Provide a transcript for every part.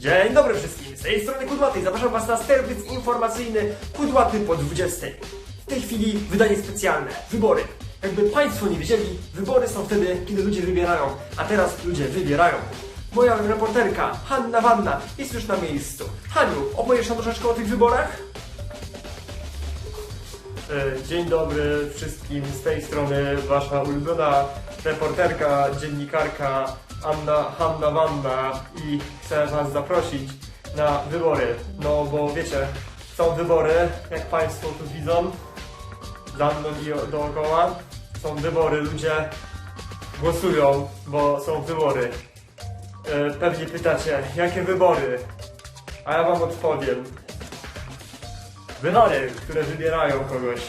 Dzień dobry wszystkim, z tej strony Kudłaty zapraszam was na serwis informacyjny Kudłaty po 20. W tej chwili wydanie specjalne, wybory. Jakby państwo nie wiedzieli, wybory są wtedy, kiedy ludzie wybierają, a teraz ludzie wybierają. Moja reporterka Hanna Wanna jest już na miejscu. Haniu, opowiesz nam troszeczkę o tych wyborach? E, Dzień dobry wszystkim, z tej strony wasza ulubiona reporterka, dziennikarka Anna Hanna Wanna i chcę was zaprosić na wybory. No bo wiecie, są wybory, jak państwo tu widzą, za mną i dookoła. Są wybory, ludzie głosują, bo są wybory. E, Pewnie pytacie, jakie wybory? A ja wam odpowiem. Wybory, które wybierają kogoś.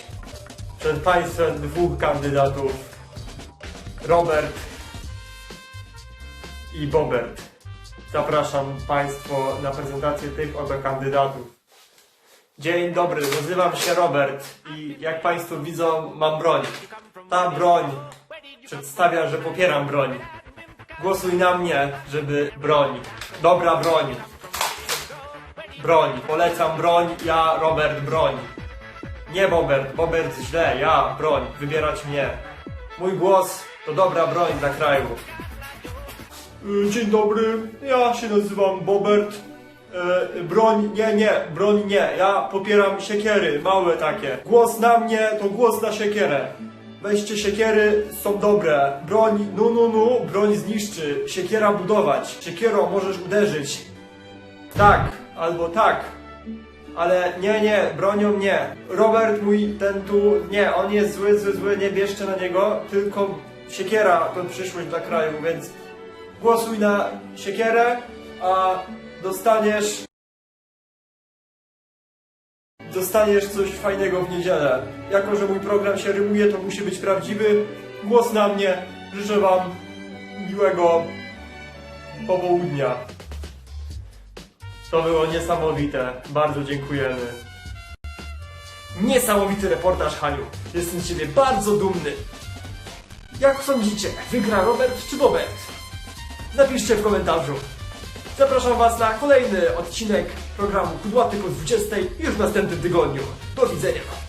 Przed państwem dwóch kandydatów. Robert i Bobert. Zapraszam Państwo na prezentację tych oto kandydatów. Dzień dobry, nazywam się Robert i jak Państwo widzą mam broń. Ta broń przedstawia, że popieram broń. Głosuj na mnie, żeby broń. Dobra broń. Broń. Polecam broń, ja Robert broń. Nie Bobert, Bobert źle, ja broń. Wybierać mnie. Mój głos to dobra broń dla kraju. Y, Dzień dobry, ja się nazywam Bobert. E, broń, nie, nie, broń nie. Ja popieram siekiery, małe takie. Głos na mnie to głos na siekierę. Weźcie siekiery, są dobre. Broń, nu, nu, nu, broń zniszczy. Siekiera budować. Siekierą możesz uderzyć. Tak, albo tak. Ale nie, nie, bronią nie. Robert mój, ten tu, nie, on jest zły, zły, zły, nie bierzcie na niego, tylko siekiera to przyszłość dla kraju, więc głosuj na siekierę, a dostaniesz... Dostaniesz coś fajnego w niedzielę. Jako, że mój program się rymuje, to musi być prawdziwy. Głos na mnie. Życzę wam miłego popołudnia. To było niesamowite. Bardzo dziękujemy. Niesamowity reportaż, Haniu. Jestem z ciebie bardzo dumny. Jak sądzicie, wygra Robert czy Bobert? Napiszcie w komentarzu. Zapraszam Was na kolejny odcinek programu Kudłaty po 20 już w następnym tygodniu. Do widzenia.